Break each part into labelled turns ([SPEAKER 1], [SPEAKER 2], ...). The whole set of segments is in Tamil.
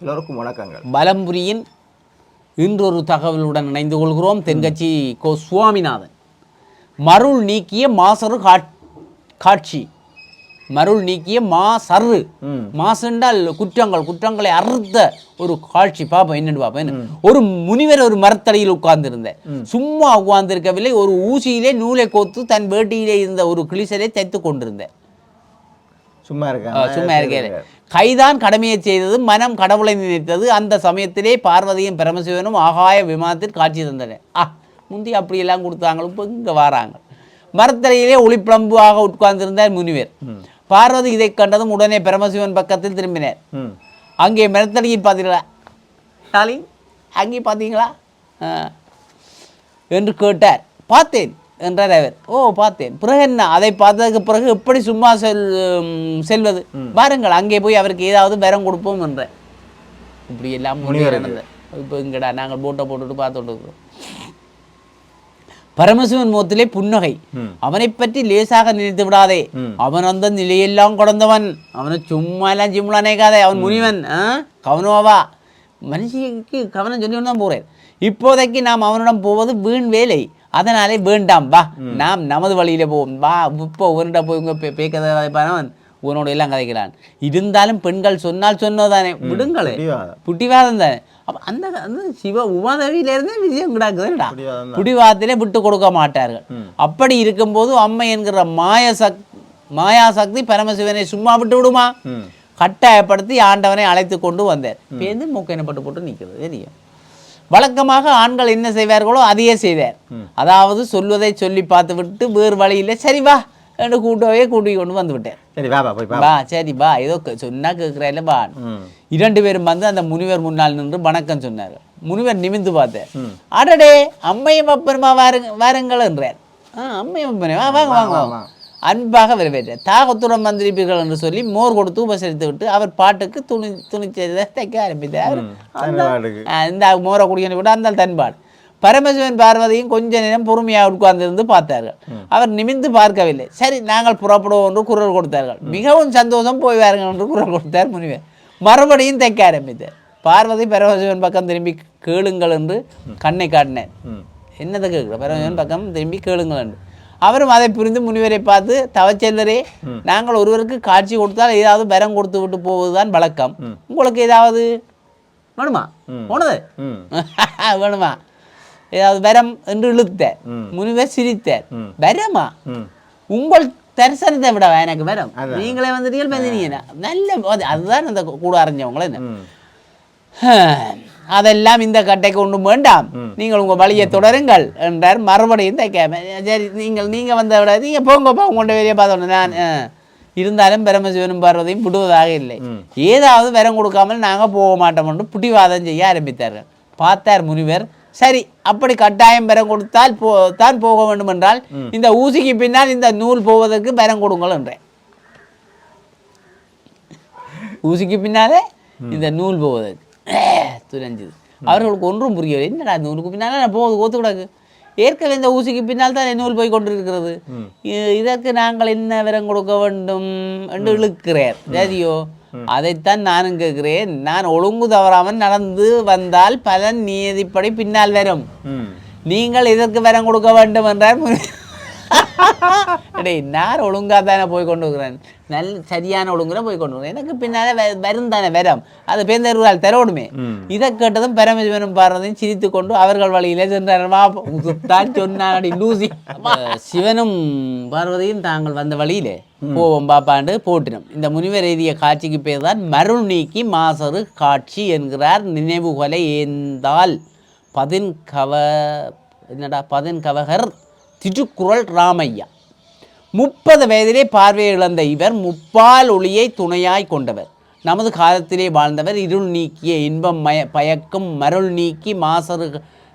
[SPEAKER 1] எல்லோருக்கும் வணக்கங்கள்.
[SPEAKER 2] பலம்புரியின் இன்றொரு தகவலுடன் இணைந்து கொள்கிறோம். தென்கட்சி கோ சுவாமிநாதன். மருள் நீக்கிய மாசரு காட்- காட்சி. மருள் நீக்கிய
[SPEAKER 1] ம்.
[SPEAKER 2] மாசென்றால் குற்றங்கள் குற்றங்களை அறுத்த ஒரு காட்சி. பாப்போம் என்னன்னு பாப்போம் என்ன? ஒரு முனிவர் ஒரு மரத்தடியில் உட்கார்ந்திருந்தேன் சும்மா உட்கார்ந்திருக்கவில்லை ஒரு ஊசியிலே நூலை கோத்து தன் வேட்டியிலே இருந்த ஒரு கிளிசலை தைத்து கொண்டிருந்தேன்
[SPEAKER 1] சும்மா
[SPEAKER 2] ஆ,
[SPEAKER 1] இருக்காங்க
[SPEAKER 2] சும்மா இருக்கேன் கைதான் கடமையை செய்தது மனம் கடவுளை நினைத்தது. அந்த சமயத்திலே பார்வதியும் பரமசிவனும் ஆகாய விமானத்தில் காட்சி தந்தனர். ஆ முந்தி அப்படியெல்லாம் கொடுத்தாங்க இப்போ இங்கே வராங்க. மரத்தலையிலே ஒளிப்பிளம்பாக உட்கார்ந்திருந்தார் முனிவர். பார்வதி இதை கண்டதும் உடனே பரமசிவன் பக்கத்தில் திரும்பினார். அங்கே மரத்தடியில் பார்த்தீங்களா டாலி அங்கே பார்த்தீங்களா? ஆ. என்று கேட்டார். பார்த்தேன். என்றார் அவர். ஓ பார்த்தேன். பிறகு என்ன? அதை பார்த்ததுக்கு பிறகு எப்படி சும்மா செல் செல்வது? பாருங்கள் அங்கே போய் அவருக்கு ஏதாவது வரம் கொடுப்போம் என்ற இப்படி எல்லாம் நடந்தது இப்போ இங்கடா நாங்கள் போட்டை போட்டுட்டு பார்த்துட்டு இருக்கிறோம். பரமசிவன் முகத்திலே புன்னகை. அவனை பற்றி லேசாக நினைத்து விடாதே. அவன் அந்த நிலையெல்லாம் கடந்தவன். அவனை சும்மா எல்லாம் சிம்லா நினைக்காதே அவன் முனிவன் ஆ? கவனமாவா மனுஷிக்கு கவனம் சொல்லி தான் போறேன். இப்போதைக்கு நாம் அவனிடம் போவது வீண் வேலை. அதனாலே வேண்டாம் வா. நாம் நமது வழியில போவோம். வா இப்போ உன்னிட்ட போய் உங்க பே- பேக்கதை பானவன் உன்னோட எல்லாம் கதைக்கிறான். இருந்தாலும் பெண்கள் சொன்னால் சொன்னதானே? விடுங்களே. புட்டிவாதம் தானே? அப்ப அந்த அந்த சிவ உமாதேவியிலிருந்தே விஷயம் கிடக்குதுடா. புடிவாதத்திலே விட்டு கொடுக்க மாட்டார்கள். அப்படி இருக்கும்போது அம்மை என்கிற மாய சக் மாயா சக்தி பரமசிவனை சும்மா விட்டு விடுமா? கட்டாயப்படுத்தி ஆண்டவனை அழைத்து கொண்டு வந்தார் பேருந்து மூக்கெனப்பட்டு போட்டு நிற்கிறது தெரியும். வழக்கமாக ஆண்கள் என்ன செய்வார்களோ அதையே செய்தார் அதாவது சொல்வதை சொல்லி பார்த்து விட்டு வேறு வழியில சரி வா என்று கூட்டவே கூட்டி கொண்டு வந்து விட்டேன்
[SPEAKER 1] சரி பா
[SPEAKER 2] ஏதோ சொன்னா கேட்குறேன்
[SPEAKER 1] ம்.
[SPEAKER 2] இரண்டு பேரும் வந்து அந்த முனிவர் முன்னால் நின்று வணக்கம் சொன்னார்கள் முனிவர் நிமிந்து பார்த்தார். அடடே அம்மையும் அப்பனுமா வாருங்க வாருங்கள் என்றார். ஆ அம்மையும் அப்பனே வா வாங்க வாங்க வாங்க அன்பாக வரவேற்றார் தாகத்துடன் வந்திருப்பீர்கள் என்று சொல்லி மோர் கொடுத்து உபசரித்து விட்டு அவர் பாட்டுக்கு துணி துணிச்சதை தைக்க ஆரம்பித்தார். இந்த மோரை குடிக்கணும் விட அந்த தன்பாடு. பரமசிவன் பார்வதியும் கொஞ்ச நேரம் பொறுமையாக உட்கார்ந்திருந்து பார்த்தார்கள். அவர் நிமிந்து பார்க்கவில்லை. சரி நாங்கள் புறப்படுவோம் என்று குரல் கொடுத்தார்கள். மிகவும் சந்தோஷம் போய் வாருங்கள் என்று குரல் கொடுத்தார் முனிவர். மறுபடியும் தைக்க ஆரம்பித்தார். பார்வதி பரமசிவன் பக்கம் திரும்பி கேளுங்கள் என்று கண்ணை காட்டினார்.
[SPEAKER 1] ம்.
[SPEAKER 2] என்னதை கேட்குற? பரமசிவன் பக்கம் திரும்பி கேளுங்கள் என்று. அவரும் அதை புரிந்து முனிவரை பார்த்து தவச்செல்லரே நாங்கள் ஒருவருக்கு காட்சி கொடுத்தால் ஏதாவது வரம் கொடுத்து விட்டு போவதுதான் வழக்கம். உங்களுக்கு ஏதாவது? வேணுமா? போனது? வேணுமா? ஏதாவது வரம்? என்று இழுத்தார் முனிவர் சிரித்தார் வரமா?
[SPEAKER 1] ம்.
[SPEAKER 2] உங்கள் தரிசனத்தை விட எனக்கு வரம். நீங்களே வந்துட்டீங்க நல்ல அது- அதுதான் அந்த கூட அறிஞ்சவங்களே. அதெல்லாம் இந்த கட்டைக்கு ஒன்றும் வேண்டாம் நீங்கள் உங்கள் வழியை தொடருங்கள் என்றார் மறுபடியும் தைக்காம சரி நீங்கள் நீங்கள் வந்த விட நீங்கள் போங்கப்பா உங்கள்கிட்ட வெளியே பார்த்தோன்னு நான். இருந்தாலும் பரமசிவனும் பார்வதியும் விடுவதாக இல்லை ஏதாவது வரம் கொடுக்காமல் நாங்கள் போக மாட்டோம் என்று புடிவாதம் செய்ய ஆரம்பித்தார்கள் பார்த்தார் முனிவர் சரி அப்படி கட்டாயம் வரம் கொடுத்தால் போ தான் போக வேண்டும் என்றால் இந்த ஊசிக்கு பின்னால் இந்த நூல் போவதற்கு வரம் கொடுங்கள் என்றேன் ஊசிக்கு பின்னாலே இந்த நூல் போவதற்கு துரைஞ்சுது அவர்களுக்கு ஒன்றும் புரியவில்லை. என்னடா நூலுக்கு பின்னாலே நான் போகுது கோத்து கிடக்கு. ஏற்கனவே இந்த ஊசிக்கு பின்னால் தான் நூல் போய் கொண்டிருக்கிறது. இதற்கு நாங்கள் என்ன விரம் கொடுக்க வேண்டும் என்று இழுக்கிறார். சரியோ அதைத்தான் நானும் கேட்கிறேன். நான் ஒழுங்கு தவறாமல் நடந்து வந்தால் பலன் நியதிப்படி பின்னால் வரும். நீங்கள் இதற்கு வரம் கொடுக்க வேண்டும் என்றார் டேய் நான் ஒழுங்காக தானே போய் கொண்டு இருக்கிறேன் நல்ல சரியான ஒழுங்குல போய் கொண்டு எனக்கு பின்னால வரும் தானே வரம் அது பேந்தருவால் தரோடுமே இதை கேட்டதும் பரமசிவனும் பார்வதையும் சிரித்து கொண்டு அவர்கள் வழியிலே சென்றார் சொன்னாடி லூசி சிவனும் பார்வதியும் தாங்கள் வந்த வழியிலே போவோம் பாப்பாண்டு போட்டினோம் இந்த முனிவர் எழுதிய காட்சிக்கு பேர் தான் மருள் நீக்கி மாசரு காட்சி என்கிறார் நினைவு கொலை ஏந்தால் பதின் கவ என்னடா பதின் கவகர் திருக்குறள் ராமையா. முப்பது வயதிலே பார்வையை இழந்த இவர் முப்பால் ஒளியை துணையாய் கொண்டவர். நமது காலத்திலே வாழ்ந்தவர் இருள் நீக்கிய இன்பம் மய பயக்கும் மருள் நீக்கி மாசறு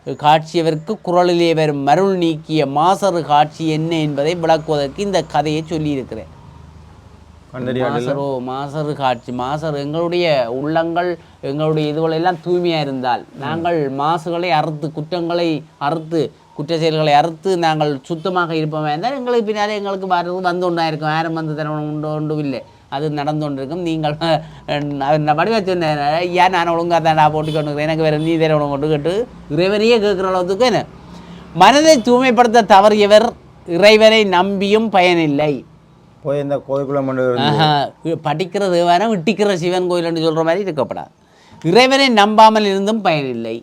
[SPEAKER 2] காட்சியவருக்கு குரலிலே வரும் மருள் நீக்கிய மாசறு காட்சி என்ன என்பதை விளக்குவதற்கு இந்த கதையை சொல்லியிருக்கிறேன். மாசரோ மாசறு காட்சி மாசறு எங்களுடைய உள்ளங்கள் எங்களுடைய இதுகள் எல்லாம் தூய்மையாக இருந்தால் நாங்கள் மாசுகளை அறுத்து குற்றங்களை அறுத்து குற்ற செயல்களை அறுத்து நாங்கள் சுத்தமாக இருப்போமே இருந்தால் எங்களுக்கு பின்னாலே எங்களுக்கு வர்றது வந்து கொண்டா இருக்கும் யாரும் வந்து தரணும் உண்டு ஒன்றும் இல்லை அது நடந்து கொண்டிருக்கும் நீங்கள் நான் வடிவா சொன்னேன் ஏன் நான் ஒழுங்காக தான் நான் போட்டு கொண்டு எனக்கு வேறு நீ தரணும் கொண்டு கேட்டு இறைவனையே கேட்குற அளவுக்கு என்ன? மனதை தூய்மைப்படுத்த தவறியவர் இறைவனை நம்பியும் பயனில்லை.
[SPEAKER 1] போய் இந்த கோயிலுக்குள்ள
[SPEAKER 2] படிக்கிற தேவாரம் இட்டிக்கிற சிவன் கோயில்னு சொல்கிற மாதிரி இருக்கப்படாது இறைவனை நம்பாமல் இருந்தும் பயனில்லை.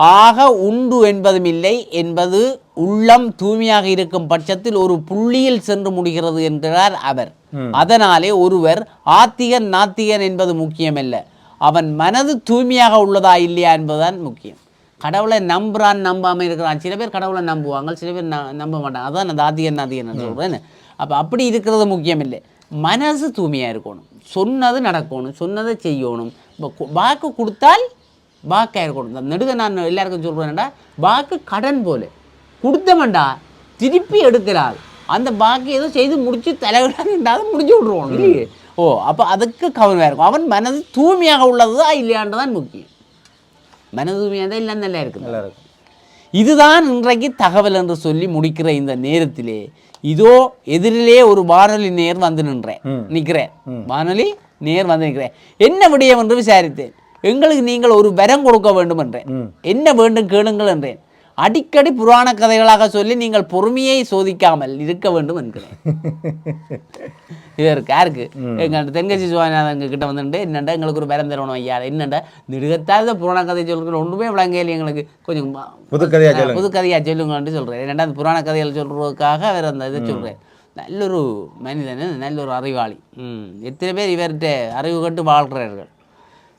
[SPEAKER 2] ஆக உண்டு என்பதும் இல்லை என்பது உள்ளம் தூய்மையாக இருக்கும் பட்சத்தில் ஒரு புள்ளியில் சென்று முடிகிறது என்கிறார் அவர். அதனாலே ஒருவர் ஆத்திகன் நாத்திகன் என்பது முக்கியமல்ல. அவன் மனது தூய்மையாக உள்ளதா இல்லையா என்பதுதான் முக்கியம். கடவுளை நம்புறான் நம்பாமல் இருக்கிறான். சில பேர் கடவுளை நம்புவாங்க சில பேர் ந- நம்ப மாட்டாங்க. அதான் அந்த ஆத்திகன் நாத்திகன் சொல்கிறேன் அப்போ அப்படி இருக்கிறது முக்கியம் இல்லை மனசு தூய்மையாக இருக்கணும். சொன்னது நடக்கணும் சொன்னதை செய்யணும். வாக்கு கொடுத்தால் வாக்காக இந்த நெடுக நான் எல்லாருக்கும் சொல்கிறேன்டா வாக்கு கடன் போல. கொடுத்தவன்டா திருப்பி எடுக்கிறாள். அந்த பாக்கி ஏதோ செய்து முடிச்சு தலைவிடாது முடிச்சு விட்ருவோம் இல்லையே? ஓ அப்போ அதுக்கு கவனமாக இருக்கும். அவன் மனது தூய்மையாக உள்ளதா இல்லையான்றதான் முக்கியம். மனது தூய்மையாக தான் இல்லை நல்லா இருக்குது.
[SPEAKER 1] நல்லா இருக்கு
[SPEAKER 2] இதுதான் இன்றைக்கு தகவல் என்று சொல்லி முடிக்கிற இந்த நேரத்திலே இதோ எதிரிலே ஒரு வானொலி நேர் வந்து நின்றேன். நிற்கிறேன் வானொலி நேர் வந்து நிற்கிறேன் என்ன விடயம் என்று விசாரித்தேன். எங்களுக்கு நீங்கள் ஒரு வரம் கொடுக்க வேண்டும் என்றேன் என்ன வேண்டும் கேளுங்கள் என்றேன். அடிக்கடி புராண கதைகளாக சொல்லி நீங்கள் பொறுமையை சோதிக்காமல் இருக்க வேண்டும் என்கிறேன். இதற்கு யாருக்கு? எங்க தென்கட்சி சுவாமிநாதன் கிட்ட வந்துட்டு என்னண்டா எங்களுக்கு ஒரு வரம் தரணும் ஐயா என்னண்டா? நெடுகத்தாத புராண கதை சொல்கிற ஒன்றுமே விளங்கல எங்களுக்கு. கொஞ்சம்
[SPEAKER 1] புதுக்கதையா
[SPEAKER 2] ஆ, புது கதையா சொல்லுங்கன்னு சொல்கிறேன் ஏன்னா அந்த புராண கதைகள் சொல்கிறதுக்காக அவர் அந்த இதை சொல்கிறேன் நல்லொரு மனிதன் நல்ல ஒரு அறிவாளி எத்தனை பேர் இவர்கிட்ட அறிவு கட்டு வாழ்கிறார்கள்?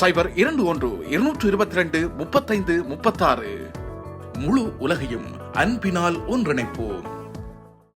[SPEAKER 3] சைபர் இரண்டு ஒன்று இருநூற்று இருபத்தி ரெண்டு முப்பத்தைந்து முப்பத்தாறு. முழு உலகையும் அன்பினால் ஒன்றிணைப்போம்.